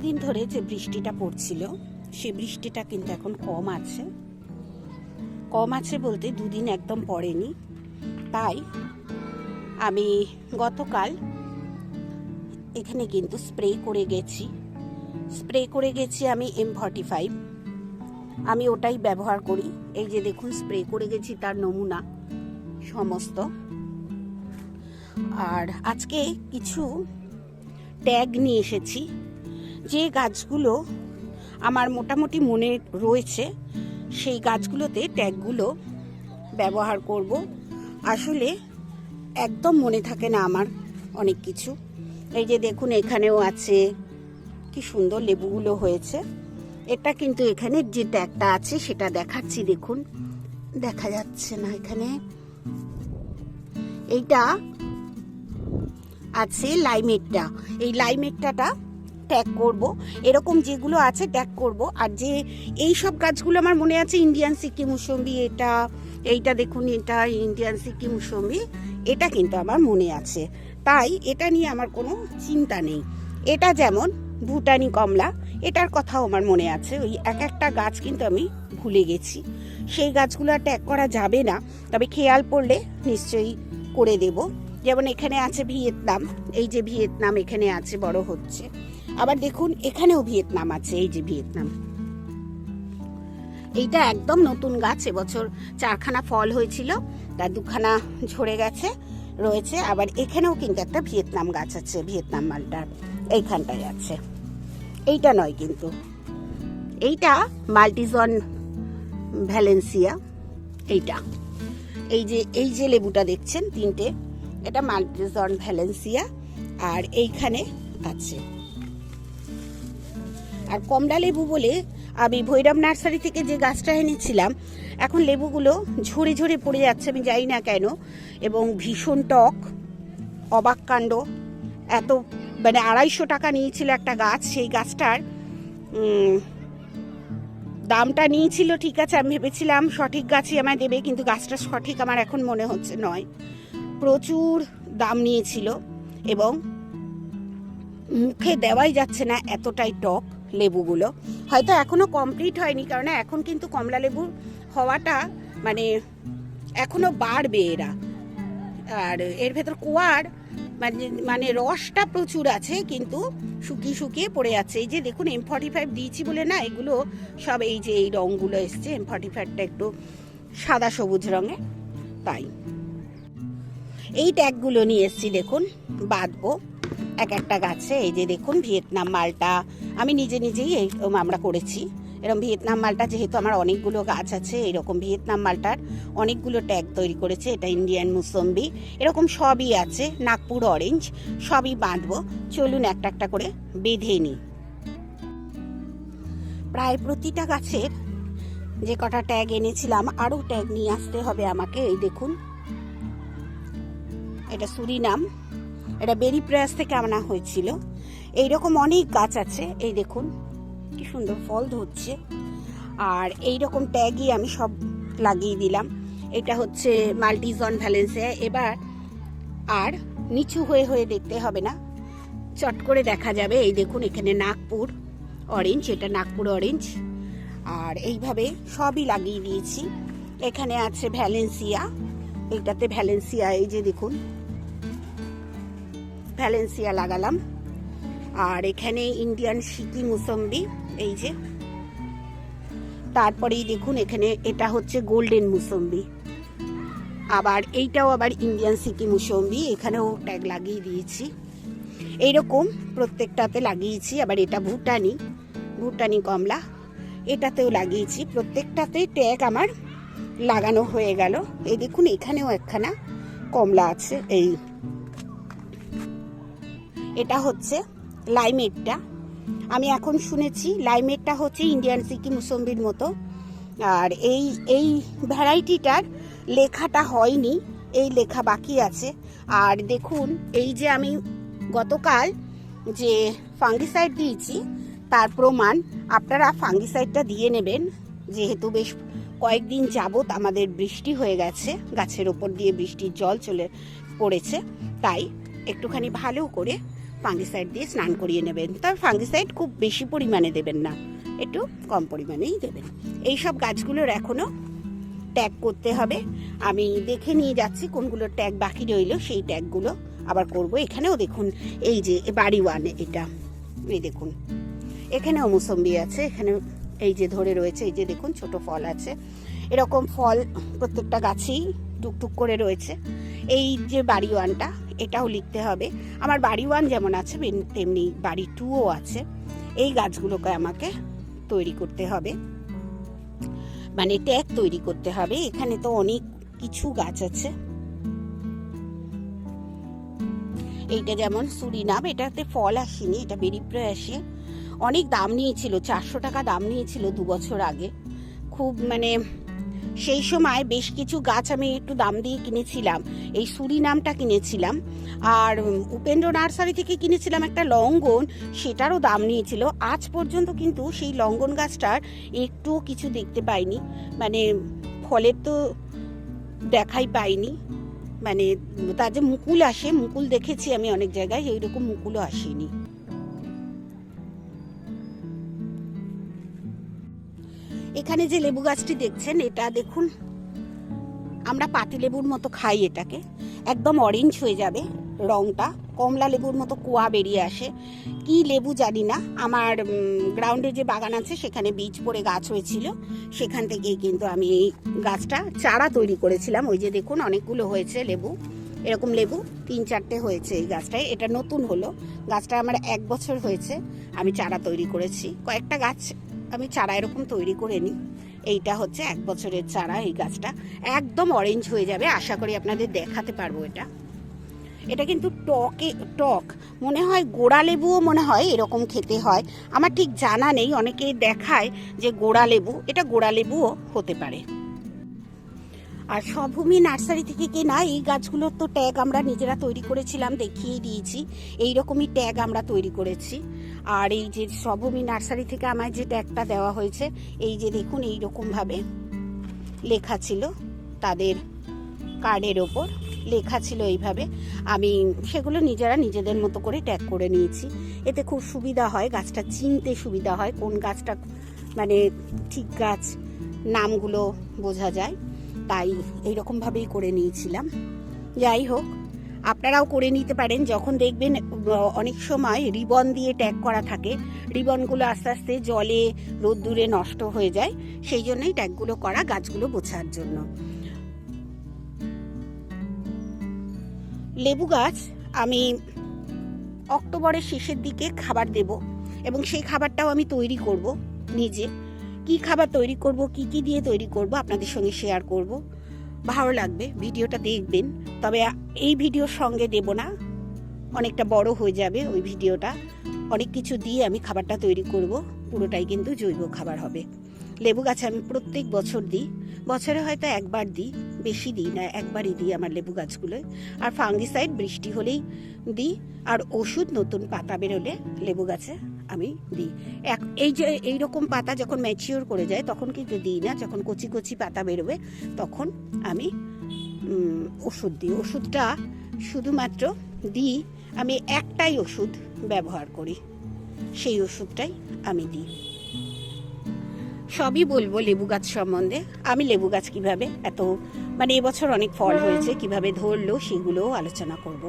এতদিন ধরে যে বৃষ্টিটা পড়ছিল, সে বৃষ্টিটা কিন্তু এখন কম আছে। কম আছে বলতে দুদিন একদম পড়েনি। তাই আমি গতকাল এখানে কিন্তু স্প্রে করে গেছি। স্প্রে করে গেছি আমি এম ফর্টি ফাইভ আমি ওটাই ব্যবহার করি। এই যে দেখুন, স্প্রে করে গেছি তার নমুনা, সমস্ত। আর আজকে কিছু ট্যাগ নিয়ে এসেছি। যে গাছগুলো আমার মোটামুটি মনে রয়েছে, সেই গাছগুলোতে ট্যাগগুলো ব্যবহার করব। আসলে একদম মনে থাকে না আমার অনেক কিছু। এই যে দেখুন, এখানেও আছে, কি সুন্দর লেবুগুলো হয়েছে। এটা কিন্তু এখানে যে ট্যাগটা আছে, সেটা দেখাচ্ছি, দেখুন। দেখা যাচ্ছে না এখানে। এইটা আছে লাইমেটটা। এই লাইমেটটাটা ট্যাগ করব, এরকম যেগুলো আছে ট্যাগ করব। আর যে এই সব গাছগুলো আমার মনে আছে ইন্ডিয়ান সিক্কি মুসম্বি এটা, এইটা দেখুন, এটা ইন্ডিয়ান সিক্কি মুসম্বি এটা কিন্তু আমার মনে আছে। তাই এটা নিয়ে আমার কোনো চিন্তা নেই। এটা যেমন ভুটানি কমলা, এটার কথাও আমার মনে আছে। ওই এক একটা গাছ কিন্তু আমি ভুলে গেছি। সেই গাছগুলো আর ট্যাগ করা যাবে না, তবে খেয়াল পড়লে নিশ্চয়ই করে দেব। যেমন এখানে আছে ভিয়েতনাম, এই যে ভিয়েতনাম এখানে আছে, বড় হচ্ছে। আবার দেখুন, এখানেও ভিয়েতনাম আছে, এই যে ভিয়েতনাম। এইটা একদম নতুন গাছ, এবছর চারখানা ফল হয়েছিল তার দুখানা ঝরে গেছে, রয়েছে। আবার এখানেও কিন্তু একটা ভিয়েতনাম গাছ আছে, ভিয়েতনাম মালটার, এইখানটায় আছে। এইটা নয় কিন্তু। এইটা মাল্টিজন ভ্যালেন্সিয়া, এইটা। এই যে এই যে লেবুটা দেখছেন, তিনটে। এটা মাল্টিজন ভ্যালেন্সিয়া, আর এইখানে আছে। আর কমলা লেবু বলে আমি ভৈরব নার্সারি থেকে যে গাছটা এনেছিলাম, এখন লেবুগুলো ঝরে ঝরে পড়ে যাচ্ছে, আমি জানি না কেন। এবং ভীষণ টক, অবাক কাণ্ড। এত মানে আড়াইশো টাকা নিয়েছিল একটা গাছ, সেই গাছটার দামটা নিয়েছিল, ঠিক আছে, আমি ভেবেছিলাম সঠিক গাছই আমায় দেবে, কিন্তু গাছটা সঠিক আমার এখন মনে হচ্ছে নয়। প্রচুর দাম নিয়েছিল এবং মুখে দেওয়াই যাচ্ছে না, এতটাই টক। লেবুগুলো। হয়তো এখনও কমপ্লিট হয়নি, কারণ এখন কিন্তু কমলা লেবুর হওয়াটা মানে এখনও বাড়বে এরা। আর এর ভেতর কুয়ার মানে মানে রসটা প্রচুর আছে, কিন্তু শুকিয়ে শুকিয়ে পড়ে যাচ্ছে এই যে দেখুন এম ফর্টি ফাইভ দিয়েছি বলে না, এগুলো সব এই যে এই রঙগুলো এসছে এম ফর্টি ফাইভটা একটু সাদা সবুজ রঙে, তাই। এই ট্যাগগুলো নিয়ে এসছি, দেখুন, বাঁধবো। এক একটা গাছে, এই যে দেখুন ভিয়েতনাম মালটা। আমি নিজে নিজেই এই আমরা করেছি। এরকম ভিয়েতনাম মালটা যেহেতু আমার অনেকগুলো গাছ আছে এরকম ভিয়েতনাম মালটার অনেকগুলো ট্যাগ তৈরি করেছে। এটা ইন্ডিয়ান মুসম্বি। এরকম সবই আছে, নাগপুর অরেঞ্জ, সবই বাঁধবো। চলুন একটা একটা করে বেঁধে নিই। প্রায় প্রতিটা গাছের যে কটা ট্যাগ এনেছিলাম, আরও ট্যাগ নিয়ে আসতে হবে আমাকে। এই দেখুন, এটা সুরিনাম। এটা বেরি প্রয়াস থেকে আনা হয়েছিল। এইরকম অনেক গাছ আছে, এই দেখুন, কি সুন্দর ফল ধরছে। আর এই রকম ট্যাগই আমি সব লাগিয়ে দিলাম। এটা হচ্ছে মাল্টিজন ভ্যালেন্সিয়া। এবার আর নিচু হয়ে হয়ে দেখতে হবে না। চট করে দেখা যাবে। এই দেখুন, এখানে নাগপুর অরেঞ্জ এটা নাগপুর অরেঞ্জ আর এইভাবে সবই লাগিয়ে দিয়েছি। এখানে আছে ভ্যালেন্সিয়া। এইটাতে ভ্যালেন্সিয়া, এই যে দেখুন ভ্যালেন্সিয়া লাগালাম। আর এখানে ইন্ডিয়ান সিকি মুসম্বি এই যে। তারপরেই দেখুন এখানে এটা হচ্ছে গোল্ডেন মুসম্বি আবার এইটাও আবার ইন্ডিয়ান সিকি মুসম্বি এখানেও ট্যাগ লাগিয়ে দিয়েছি। এইরকম প্রত্যেকটাতে লাগিয়েছি, আবার এটা ভুটানি ভুটানি কমলা, এটাতেও লাগিয়েছি। প্রত্যেকটাতে ট্যাগ আমার লাগানো হয়ে গেল। এই দেখুন এখানেও একখানা কমলা আছে, এই এটা হচ্ছে লাইমেটটা। আমি এখন শুনেছি লাইমেটটা হচ্ছে ইন্ডিয়ান সিকি মুসম্বির মতো। আর এই এই ভ্যারাইটিটার লেখাটা হয়নি, এই লেখা বাকি আছে। আর দেখুন, এই যে আমি গতকাল যে ফাঙ্গিসাইড দিয়েছি, তার প্রমাণ আপনারা ফাঙ্গিসাইডটা দিয়ে নেবেন। যেহেতু বেশ কয়েকদিন যাবত আমাদের বৃষ্টি হয়ে গেছে, গাছের ওপর দিয়ে বৃষ্টির জল চলে পড়েছে, তাই একটুখানি ভালো করে ফাঙ্গিসাইড দিয়ে স্নান করিয়ে নেবেন। তবে ফাঙ্গিসাইড খুব বেশি পরিমাণে দেবেন না, একটু কম পরিমাণেই দেবেন। এই সব গাছগুলোর এখনও ট্যাগ করতে হবে। আমি দেখে নিয়ে যাচ্ছি কোনগুলো ট্যাগ বাকি রইল, সেই ট্যাগগুলো আবার করব। এখানেও দেখুন, এই যে বাড়ি ওয়ান, এটা, এই দেখুন। এখানেও মুসম্বি আছে এখানে এই যে ধরে রয়েছে, এই যে দেখুন, ছোট ফল আছে। এরকম ফল প্রত্যেকটা গাছেই টুকটুক করে রয়েছে। এই যে বাড়ি ওয়ানটা এটাও লিখতে হবে। আমার বাড়ি ওয়ান যেমন আছে তেমনি বাড়ি টুও আছে। এই গাছগুলোকে আমাকে তৈরি করতে হবে। মানে ট্যাগ তৈরি করতে হবে। এখানে তো অনেক কিছু গাছ আছে। এইটা যেমন সুরিনাম, এটাতে ফল আসেনি, এটা বেরিপ্রে আসে। অনেক দাম নিয়েছিল, চারশো টাকা দাম নিয়েছিল দু বছর আগে। খুব মানে সেই সময় বেশ কিছু গাছ আমি একটু দাম দিয়ে কিনেছিলাম। এই সুরিনামটা কিনেছিলাম। আর উপেন্দ্র নার্সারি থেকে কিনেছিলাম একটা লঙ্গন, সেটারও দাম নিয়েছিল। আজ পর্যন্ত কিন্তু সেই লঙ্গন গাছটার একটুও কিছু দেখতে পাইনি। মানে ফলের তো দেখাই পাইনি। মানে তার যে মুকুল আসে, মুকুল দেখেছি আমি অনেক জায়গায় এইরকম মুকুলও আসেনি। এখানে যে লেবু গাছটি দেখছেন, এটা দেখুন। আমরা পাতি লেবুর মতো খাই এটাকে। একদম অরেঞ্জ হয়ে যাবে রংটা। কমলা লেবুর মতো কুয়া বেরিয়ে আসে। কি লেবু জানি না। আমার গ্রাউন্ডে যে বাগান আছে, সেখানে বীজ পড়ে গাছ হয়েছিল। সেখান থেকেই কিন্তু আমি এই গাছটা, চারা তৈরি করেছিলাম। ওই যে দেখুন, অনেকগুলো হয়েছে লেবু। এরকম লেবু তিন চারটে হয়েছে এই গাছটায়। এটা নতুন হলো। গাছটা আমার এক বছর হয়েছে। আমি চারা তৈরি করেছি। কয়েকটা গাছ আমি চারা এরকম তৈরি করে নিই। এইটা হচ্ছে এক বছরের চারা এই গাছটা। একদম অরেঞ্জ হয়ে যাবে, আশা করি আপনাদের দেখাতে পারব এটা। এটা কিন্তু টকে, টক, মনে হয় গোড়া লেবুও মনে হয় এরকম খেতে হয়। আমার ঠিক জানা নেই, অনেকে দেখায় যে গোড়া লেবু, এটা গোড়া লেবুও হতে পারে। আর স্বভূমি নার্সারি থেকে কেনা এই গাছগুলোর তো ট্যাগ আমরা নিজেরা তৈরি করেছিলাম, দেখিয়ে দিয়েছি। এই রকমই ট্যাগ আমরা তৈরি করেছি। আর এই যে স্বভূমি নার্সারি থেকে আমায় যে ট্যাগটা দেওয়া হয়েছে, এই যে দেখুন এই রকমভাবে লেখা ছিল তাদের কার্ডের ওপর, লেখা ছিল এইভাবে। আমি সেগুলো নিজেরা নিজেদের মতো করে ট্যাগ করে নিয়েছি। এতে খুব সুবিধা হয়, গাছটা চিনতে সুবিধা হয়, কোন গাছটা মানে ঠিক গাছ নামগুলো বোঝা যায়। তাই এইরকমভাবেই করে নিয়েছিলাম। যাই হোক আপনারাও করে নিতে পারেন। যখন দেখবেন অনেক সময় রিবন দিয়ে ট্যাগ করা থাকে, রিবনগুলো আস্তে আস্তে জলে, রোদ্দুরে নষ্ট হয়ে যায়, সেই জন্যই ট্যাগগুলো করা গাছগুলো বোঝার জন্য। লেবু গাছ আমি অক্টোবরের শেষের দিকে খাবার দেব এবং সেই খাবারটাও আমি তৈরি করব নিজে। কি খাবার তৈরি করব, কি কি দিয়ে তৈরি করব আপনাদের সঙ্গে শেয়ার করব। ভালো লাগবে, ভিডিওটা দেখবেন। তবে এই ভিডিওর সঙ্গে দেব না। অনেকটা বড় হয়ে যাবে ওই ভিডিওটা। অনেক কিছু দিয়ে আমি খাবারটা তৈরি করব, পুরোটাই কিন্তু জৈব খাবার হবে। লেবু গাছে আমি প্রত্যেক বছর দিই। বছরে হয়তো একবার দিই, বেশি দিই না, একবারই দিই আমার লেবু গাছগুলোয় আর ফাঙ্গিসাইড বৃষ্টি হলেই দিই। আর ওষুধ নতুন পাতা বেরোলে লেবু গাছে আমি দিই। এক এই যে এই রকম পাতা যখন ম্যাচিওর করে যায় তখন কিন্তু দিই না। যখন কচি কচি পাতা বেরোবে তখন আমি ওষুধ দিই। ওষুধটা শুধুমাত্র দিই আমি একটাই ওষুধ ব্যবহার করি। সেই ওষুধটাই আমি দিই। সবই বলব লেবু গাছ সম্বন্ধে। আমি লেবু গাছ কীভাবে এত মানে এবছর অনেক ফল হয়েছে কীভাবে ধরলো সেগুলোও আলোচনা করব।